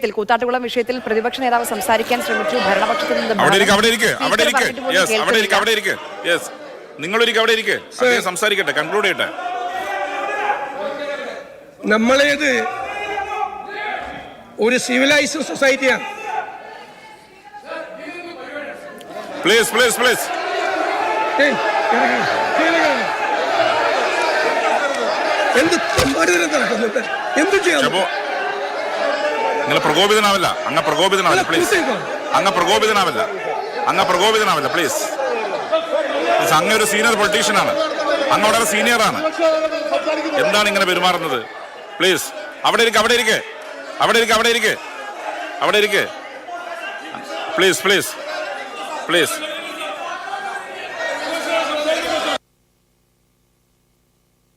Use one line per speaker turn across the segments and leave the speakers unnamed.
ത്തിൽ കൂത്താട്ടുകുളം വിഷയത്തിൽ പ്രതിപക്ഷ നേതാവ് സംസാരിക്കാൻ ശ്രമിച്ചു. ഭരണപക്ഷത്തിൽ നിന്ന്
അവിടെ ഇരിക്ക് അവിടെ ഇരിക്ക് അവിടെ യെസ് അവിടെ ഇരിക്ക് അവിടെ ഇരിക്ക് യെസ് അവിടെ ഇരിക്ക് സംസാരിക്കട്ടെ കൺക്ലൂഡ് ചെയ്യട്ടെ.
നമ്മളേത് ഒരു സിവിലൈസ്ഡ് സൊസൈറ്റിയാണ്
പ്ലീസ് പ്ലീസ് പ്ലീസ്.
എന്ത് എന്ത്
അപ്പോ നിങ്ങൾ പ്രകോപിതനാവില്ല. അങ്ങ് പ്രകോപിതനാവില്ല പ്ലീസ് അങ്ങ് പ്രകോപിതനാവില്ല. അങ്ങ് പ്രകോപിതനാവില്ല പ്ലീസ് അങ്ങ് ഒരു സീനിയർ പൊളിറ്റീഷ്യൻ ആണ്. അങ്ങ് വളരെ സീനിയർ ആണ്. എന്താണ് ഇങ്ങനെ പെരുമാറുന്നത്? പ്ലീസ് അവിടെ ഇരിക്കെ അവിടെ ഇരിക്കെ. അവിടെ ഇരിക്കെ അവിടെ ഇരിക്കെ. അവിടെ ഇരിക്കെ. പ്ലീസ് പ്ലീസ് പ്ലീസ്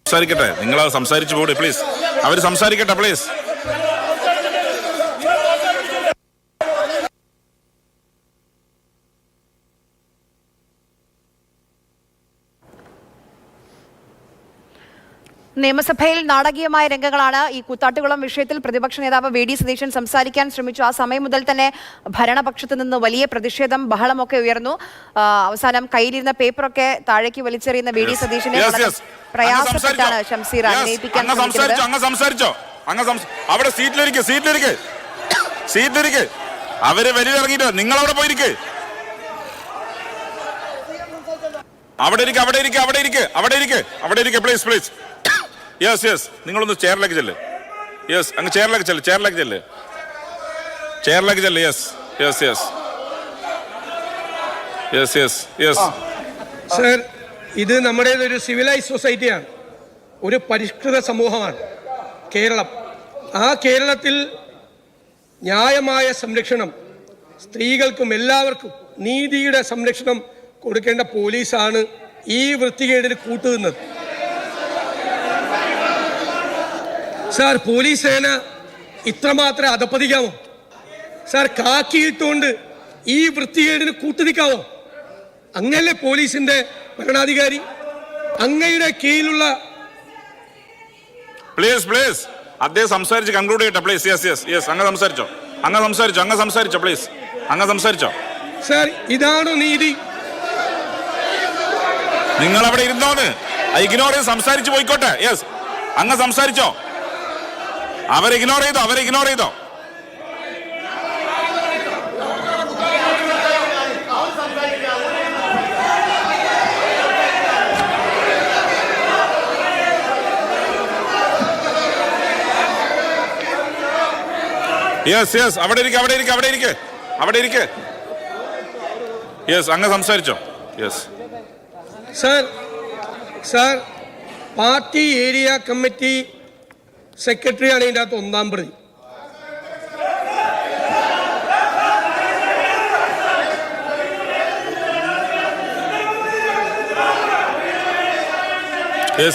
സംസാരിക്കട്ടെ. നിങ്ങൾ സംസാരിച്ചു പോടെ പ്ലീസ് അവർ സംസാരിക്കട്ടെ പ്ലീസ്
നിയമസഭയിൽ നാടകീയമായ രംഗങ്ങളാണ് ഈ കൂത്താട്ടുകുളം വിഷയത്തിൽ പ്രതിപക്ഷ നേതാവ് വി ഡി സതീശൻ സംസാരിക്കാൻ ശ്രമിച്ചു. ആ സമയം മുതൽ തന്നെ ഭരണപക്ഷത്ത് നിന്ന് വലിയ പ്രതിഷേധം ബഹളമൊക്കെ ഉയർന്നു. അവസാനം കയ്യിലിരുന്ന പേപ്പറൊക്കെ താഴേക്ക് വലിച്ചെറിയുന്ന വി ഡി സതീശനെ പ്രയാസപ്പെട്ടാണ് ഷംസീർ
അഭിനയിപ്പിക്കാൻ അവിടെ സീറ്റിലിരിക്കെ സീറ്റിലിരിക്കെ. സീറ്റിലിരിക്കെ. അവർ വെളിയിലിറങ്ങിയിട്ട് നിങ്ങൾ അവിടെ ഇരിക്കുക അവിടെ ഇരിക്കെ അവിടെ ഇരിക്കെ അവിടെ ഇരിക്കെ അവിടെ ഇരിക്കെ. അവിടെ ഇരിക്കെ. പ്ലീസ് പ്ലീസ് യെസ് യെസ് നിങ്ങളൊന്ന് ചെയറിലേക്ക് ചെല്ല്. യെസ് അങ്ങ് ചെയറിലേക്ക് ചെല്ല് ചെയറിലേക്ക് ചെല്ല്. ചെയറിലേക്ക് ചെല്ല് yes yes yes yes yes yes
sir ഇത് നമ്മുടേതൊരു സിവിലൈസ് സൊസൈറ്റിയാണ് ഒരു പരിഷ്കൃത സമൂഹമാണ്. കേരളം. ആ കേരളത്തിൽ ന്യായമായ സംരക്ഷണം സ്ത്രീകൾക്കും എല്ലാവർക്കും നീതിയുടെ സംരക്ഷണം കൊടുക്കേണ്ട പോലീസാണ് ഈ വൃത്തികേടിന് കൂട്ടുനിന്നത്. സാർ പോലീസ് സേന ഇത്രമാത്രം അധപ്പതിക്കാമോ സാർ കാക്കിയിട്ടുകൊണ്ട് ഈ വൃത്തികേടിന് കൂട്ടുനിൽക്കാമോ അങ്ങല്ലേ പോലീസിന്റെ ഭരണാധികാരി? അങ്ങയുടെ കീഴിലുള്ള
പ്ലീസ് പ്ലീസ് അദ്ദേഹം സംസാരിച്ച് കൺക്ലൂഡ് ചെയ്യട്ടെ. പ്ലീസ് യെസ് യെസ് യെസ് അങ്ങ് സംസാരിച്ചോ. അങ്ങ് സംസാരിച്ചോ അങ്ങ് സംസാരിച്ചോ പ്ലീസ് അങ്ങ് സംസാരിച്ചോ.
സാർ ഇതാണോ നീതി?
നിങ്ങൾ അവിടെ ഇരുന്നോന്ന് ഇഗ്നോർ ചെയ്ത് സംസാരിച്ച് പോയിക്കോട്ടെ. യെസ് അങ്ങ് സംസാരിച്ചോ. അവരെ ഇഗ്നോർ ചെയ്തോ അവരെ ഇഗ്നോർ ചെയ്തോ? യെസ് യെസ് അവിടെ ഇരിക്കുക അവിടെ ഇരിക്കുക അവിടെ ഇരിക്കുക അവിടെ ഇരിക്കുക യെസ് അങ്ങ് സംസാരിച്ചോ. Yes
sir sir party area committee സെക്രട്ടറിയാണ് ഇതിന്റെ അകത്ത് ഒന്നാം പ്രതി.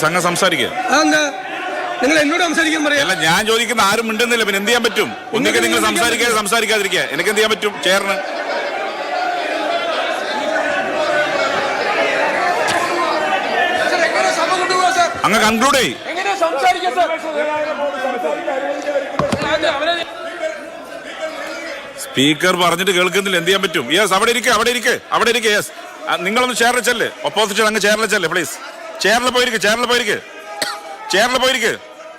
സംഘം സംസാരിക്കുക
നിങ്ങൾ എന്നോട് സംസാരിക്കാൻ പറയാം?
ഞാൻ ചോദിക്കുന്ന ആരും മിണ്ടുന്നില്ല. പിന്നെ എന്ത് ചെയ്യാൻ പറ്റും? ഒന്നിക്കെ നിങ്ങൾ സംസാരിക്കാതെ സംസാരിക്കാതിരിക്കുക. എനിക്ക് എന്ത് ചെയ്യാൻ പറ്റും? ചേർന്ന് അങ്ങ് കൺക്ലൂഡ് ചെയ്
എങ്ങനെ സംസാരിക്കാം സാർ
സ്പീക്കർ പറഞ്ഞിട്ട് കേൾക്കുന്നില്ല. എന്ത് ചെയ്യാൻ പറ്റും? യെസ് അവിടെ ഇരിക്കെ അവിടെ ഇരിക്കെ അവിടെ ഇരിക്കെ. യെസ് നിങ്ങളൊന്ന് ചേർന്ന് ചെല്ല്. ഒപ്പോസിഷൻ അങ്ങ് ചേർന്ന് ചെല്ല് പ്ലീസ് ചേർന്ന് പോയിരിക്കെ ചേർന്ന് പോയിരിക്കെ. ചേർന്ന് പോയിരിക്കെ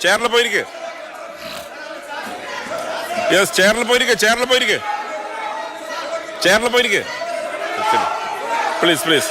ചേർന്ന് പോയിരിക്കെ. യെസ് ചേർന്ന് പോയിരിക്കെ ചേർന്ന് പോയിരിക്കെ. ചേർന്ന് പോയിരിക്കെ. Please please